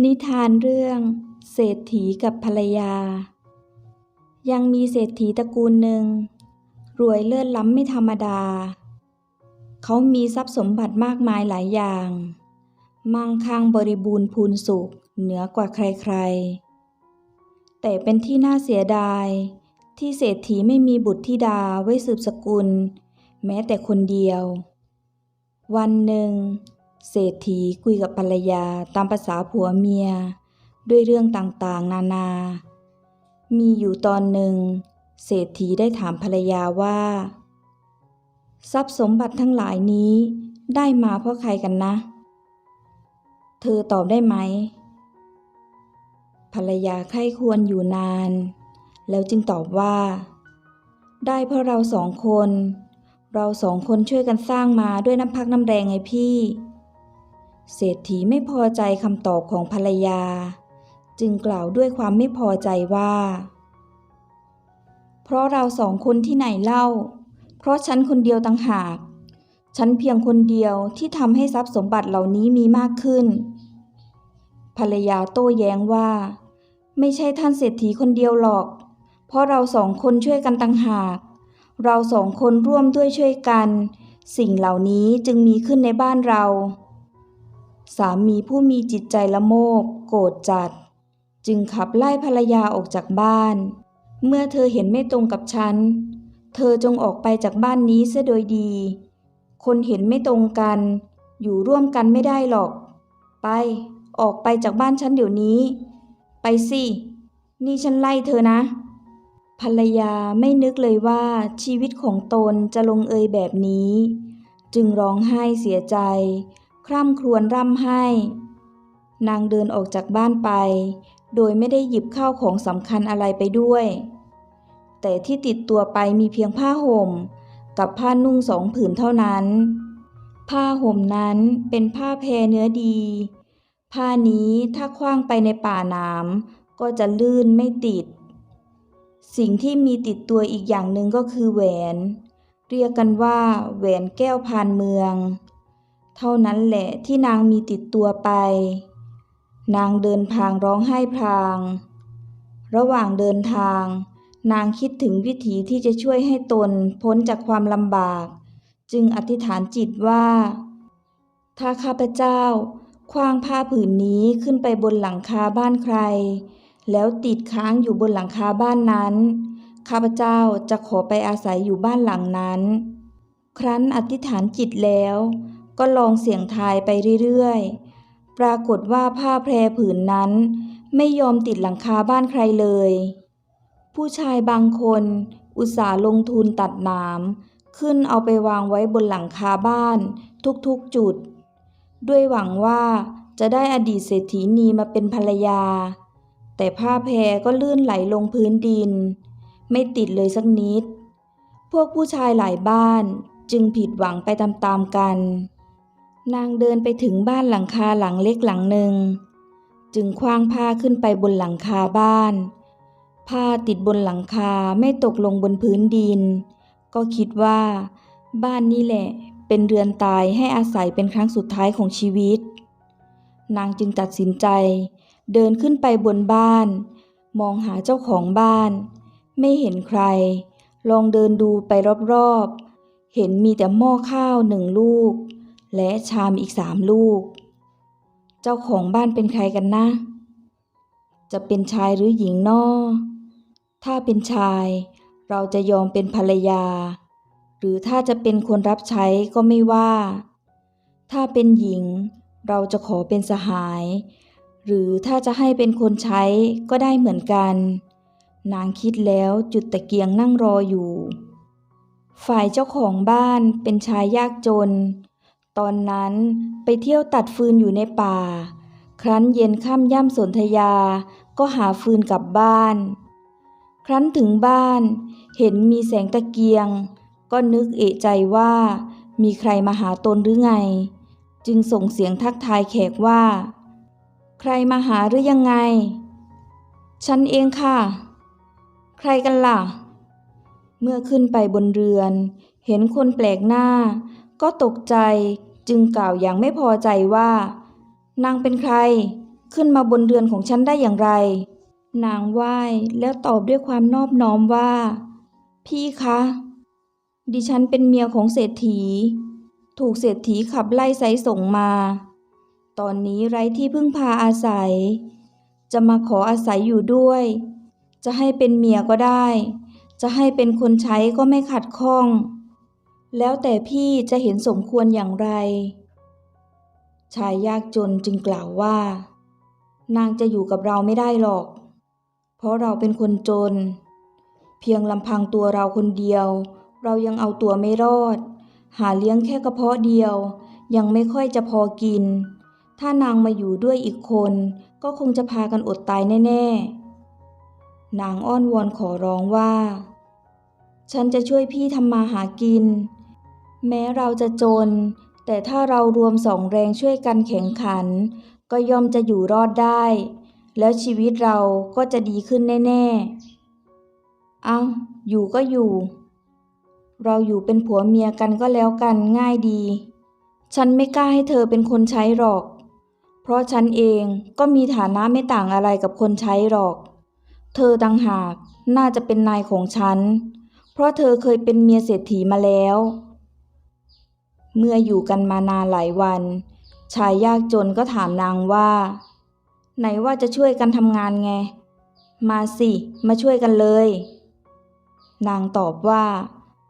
นิทานเรื่อง เศรษฐีกับภรรยา ยังมีเศรษฐีตระกูลหนึ่ง รวยเลิศล้ำไม่ธรรมดา เขามีทรัพย์สมบัติมากมายหลายอย่าง มั่งคั่งบริบูรณ์พูนสุขเหนือกว่าใครๆ แต่เป็นที่น่าเสียดาย ที่เศรษฐีไม่มีบุตรธิดาไว้สืบสกุล แม้แต่คนเดียว วันหนึ่ง เศรษฐีคุยกับภรรยาตามภาษาผัวเมีย ด้วยเรื่องต่างๆ นานา มีอยู่ตอนหนึ่ง เศรษฐีได้ถามภรรยาว่า ทรัพย์สมบัติทั้งหลายนี้ได้มาเพราะใครกันนะ เธอตอบได้ไหม ภรรยาใคร่ควรอยู่นาน แล้วจึงตอบว่า ได้เพราะเราสองคน เราสองคนช่วยกันสร้างมาด้วยน้ำพักน้ำแรงไงพี่ เศรษฐีไม่พอใจคำตอบของภรรยา จึงกล่าวด้วยความไม่พอใจว่า เพราะเราสองคนที่ไหนเล่า เพราะฉันคนเดียวต่างหาก ฉันเพียงคนเดียวที่ทำให้ทรัพย์สมบัติเหล่านี้มีมากขึ้น ภรรยาโต้แย้งว่า ไม่ใช่ท่านเศรษฐีคนเดียวหรอก เพราะเราสองคนช่วยกันต่างหาก เราสองคนร่วมด้วยช่วยกัน สิ่งเหล่านี้จึงมีขึ้นในบ้านเรา สามีผู้มีจิตใจละโมบโกรธจัด จึงขับไล่ภรรยาออกจากบ้าน เมื่อเธอเห็นไม่ตรงกับฉัน เธอจงออกไปจากบ้านนี้เสียโดยดี คนเห็นไม่ตรงกัน อยู่ร่วมกันไม่ได้หรอก ไป ออกไปจากบ้านฉันเดี๋ยวนี้ ไปสิ นี่ฉันไล่เธอนะ ภรรยาไม่นึกเลยว่าชีวิตของตนจะลงเอยแบบนี้ จึงร้องไห้เสียใจ คร่ำครวญร่ำไห้ นางเดินออกจากบ้านไป โดยไม่ได้หยิบข้าวของสำคัญอะไรไปด้วย แต่ที่ติดตัวไปมีเพียงผ้าห่ม กับผ้านุ่งสองผืนเท่านั้น ผ้าห่มนั้นเป็นผ้าแพรเนื้อดี ผ้านี้ถ้าคว้างไปในป่านามก็จะลื่นไม่ติด สิ่งที่มีติดตัวอีกอย่างหนึ่งก็คือแหวน เรียกกันว่า แหวนแก้วพานเมือง เท่านั้นแหละที่นางมีติดตัวไป นางเดินพางร้องไห้พราง ระหว่างเดินทาง นางคิดถึงวิธีที่จะช่วยให้ตนพ้นจากความลำบาก จึงอธิษฐานจิตว่า ถ้าข้าพเจ้าคว้างผ้าผืนนี้ขึ้นไปบนหลังคาบ้านใคร แล้วติดค้างอยู่บนหลังคาบ้านนั้น ข้าพเจ้าจะขอไปอาศัยอยู่บ้านหลังนั้น ครั้นอธิษฐานจิตแล้ว ก็ลองเสี่ยงทายไปเรื่อยๆ ปรากฏว่าผ้าแพรผืนนั้น ไม่ยอมติดหลังคาบ้านใครเลย ผู้ชายบางคนอุตส่าห์ลงทุนตัดหนามขึ้นเอาไปวางไว้บนหลังคาบ้านทุกๆจุด ด้วยหวังว่าจะได้อดีตเศรษฐีนีมาเป็นภรรยา แต่ผ้าแพรก็ลื่นไหลลงพื้นดิน ไม่ติดเลยสักนิด พวกผู้ชายหลายบ้านจึงผิดหวังไปตามๆกัน นางเดินไปถึงบ้านหลังคาหลังเล็กหลังหนึ่ง จึงคว้างผ้าขึ้นไปบนหลังคาบ้าน ผ้าติดบนหลังคาไม่ตกลงบนพื้นดิน ก็คิดว่า บ้านนี้แหละ เป็นเรือนตายให้อาศัยเป็นครั้งสุดท้ายของชีวิต นางจึงตัดสินใจ เดินขึ้นไปบนบ้าน มองหาเจ้าของบ้าน ไม่เห็นใคร ลองเดินดูไปรอบๆ เห็นมีแต่หม้อข้าวหนึ่งลูก และชามอีกสามลูก เจ้าของบ้านเป็นใครกันนะ จะเป็นชายหรือหญิงนอถ้าเป็นชายเราจะยอมเป็นภรรยา หรือถ้าจะเป็นคนรับใช้ก็ไม่ว่า ถ้าเป็นหญิงเราจะขอเป็นสหาย หรือถ้าจะให้เป็นคนใช้ก็ได้เหมือนกัน นางคิดแล้วจุดตะเกียงนั่งรออยู่ ฝ่ายเจ้าของบ้านเป็นชายยากจน ตอนนั้นไปเที่ยวตัดฟืนอยู่ในป่า ครั้นเย็นค่ำย่ำสนธยาก็หาฟืนกลับบ้าน ครั้นถึงบ้าน เห็นมีแสงตะเกียง ก็นึกเอะใจว่า มีใครมาหาตนหรือไง จึงส่งเสียงทักทายแขกว่า ใครมาหาหรือยังไง ฉันเองค่ะ ใครกันล่ะ เมื่อขึ้นไปบนเรือน เห็นคนแปลกหน้า ก็ตกใจจึงกล่าวอย่างไม่พอใจว่า นางเป็นใคร ขึ้นมาบนเรือนของฉันได้อย่างไร นางไหว้แล้วตอบด้วยความนอบน้อมว่า พี่คะ ดิฉันเป็นเมียของเศรษฐี ถูกเศรษฐีขับไล่ไสส่งมา ตอนนี้ไร้ที่พึ่งพาอาศัย จะมาขออาศัยอยู่ด้วย จะให้เป็นเมียก็ได้ จะให้เป็นคนใช้ก็ไม่ขัดข้อง แล้วแต่พี่จะเห็นสมควรอย่างไร ชายยากจนจึงกล่าวว่า นางจะอยู่กับเราไม่ได้หรอก เพราะเราเป็นคนจน เพียงลำพังตัวเราคนเดียว เรายังเอาตัวไม่รอด หาเลี้ยงแค่กระเพาะเดียว ยังไม่ค่อยจะพอกิน ถ้านางมาอยู่ด้วยอีกคน ก็คงจะพากันอดตายแน่ ๆ นางอ้อนวอนขอร้องว่า ฉันจะช่วยพี่ทำมาหากิน แม้เราจะจน แต่ถ้าเรารวมสองแรงช่วยกันแข่งขัน ก็ย่อมจะอยู่รอดได้ แล้วชีวิตเราก็จะดีขึ้นแน่ ๆ เอาอยู่ก็อยู่ เราอยู่เป็นผัวเมียกันก็แล้วกันง่ายดี ฉันไม่กล้าให้เธอเป็นคนใช้หรอก เพราะฉันเองก็มีฐานะไม่ต่างอะไรกับคนใช้หรอก เธอต่างหากน่าจะเป็นนายของฉัน เพราะเธอเคยเป็นเมียเศรษฐีมาแล้ว เมื่ออยู่กันมานานหลายวัน ชายยากจนก็ถามนางว่า ไหนว่าจะช่วยกันทำงานไง มาสิ มาช่วยกันเลย นางตอบว่า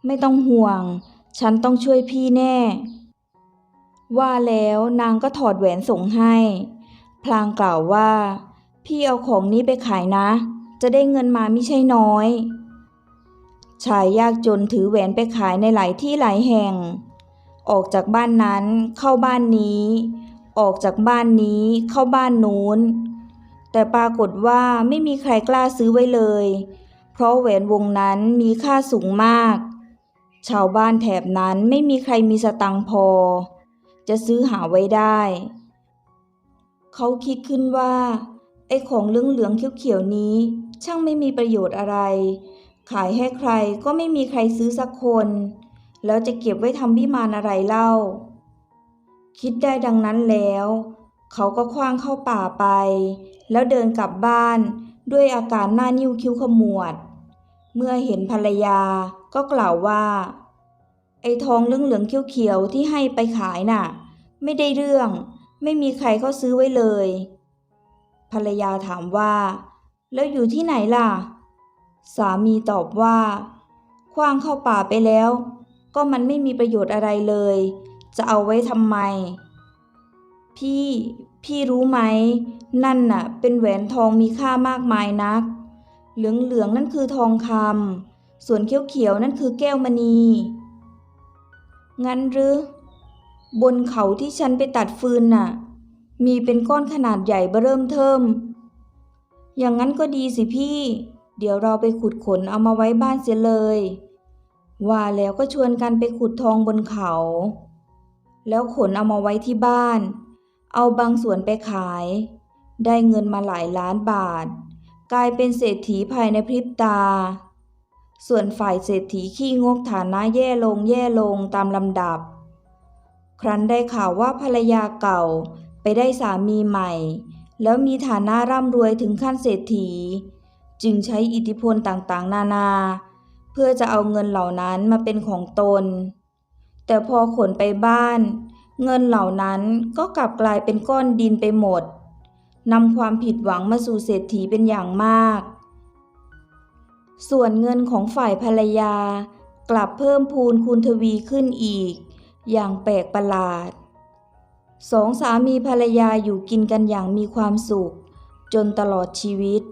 ไม่ต้องห่วง ฉันต้องช่วยพี่แน่ ว่าแล้วนางก็ถอดแหวนส่งให้ พลางกล่าวว่า พี่เอาของนี้ไปขายนะ จะได้เงินมาไม่ใช่น้อย ชายยากจนถือแหวนไปขายในหลายที่หลายแห่ง ออกจากบ้านนั้นเข้าบ้านนี้ ออกจากบ้านนี้เข้าบ้านนู้น แต่ปรากฏว่าไม่มีใครกล้าซื้อไว้เลย เพราะแหวนวงนั้นมีค่าสูงมาก ชาวบ้านแถบนั้นไม่มีใครมีสตังพอ จะซื้อหาไว้ได้ เขาคิดขึ้นว่าไอ้ของเหลืองๆเขียวๆนี้ ช่างไม่มีประโยชน์อะไร ขายให้ใครก็ไม่มีใครซื้อสักคน แล้วจะเก็บไว้ทำวิมานอะไรเล่า คิดได้ดังนั้นแล้ว เขาก็คว้างเข้าป่าไป แล้วเดินกลับบ้านด้วยอาการหน้านิ้วคิ้วขมวด เมื่อเห็นภรรยาก็กล่าวว่า ไอ้ทองเหลืองๆเขียวๆที่ให้ไปขายน่ะ ไม่ได้เรื่อง ไม่มีใครเขาซื้อไว้เลย ภรรยาถามว่า แล้วอยู่ที่ไหนล่ะ สามีตอบว่าคว้างเข้าป่าไปแล้ว ก็มันไม่มีประโยชน์อะไรเลย จะเอาไว้ทำไม พี่พี่รู้ไหม นั่นน่ะ เป็นแหวนทองมีค่ามากมายนัก เหลืองๆนั่นคือทองคำส่วนเขียวๆนั่นคือแก้วมณี งั้นหรือบนเขาที่ฉันไปตัดฟืนน่ะ มีเป็นก้อนขนาดใหญ่เบเริ่มเทิม อย่างนั้นก็ดีสิพี่ เดี๋ยวเราไปขุดขนเอามาไว้บ้านเสียเลย ว่าแล้วก็ชวนกันไปขุดทองบนเขา แล้วขนเอามาไว้ที่บ้าน เอาบางส่วนไปขาย ได้เงินมาหลายล้านบาท กลายเป็นเศรษฐีภายในพริบตา ส่วนฝ่ายเศรษฐีขี้งกฐานะแย่ลงแย่ลงตามลำดับ ครั้นได้ข่าวว่าภรรยาเก่าไปได้สามีใหม่ แล้วมีฐานะร่ำรวยถึงขั้นเศรษฐี จึงใช้อิทธิพลต่างๆ นานา เพื่อจะเอาเงินเหล่านั้นมาเป็นของตน แต่พอขนไปบ้าน เงินเหล่านั้นก็กลับกลายเป็นก้อนดินไปหมดนำความผิดหวังมาสู่เศรษฐีเป็นอย่างมาก ส่วนเงินของฝ่ายภรรยา กลับเพิ่มพูนคูณทวีขึ้นอีก อย่างแปลกประหลาด สองสามีภรรยาอยู่กินกันอย่างมีความสุข จนตลอดชีวิต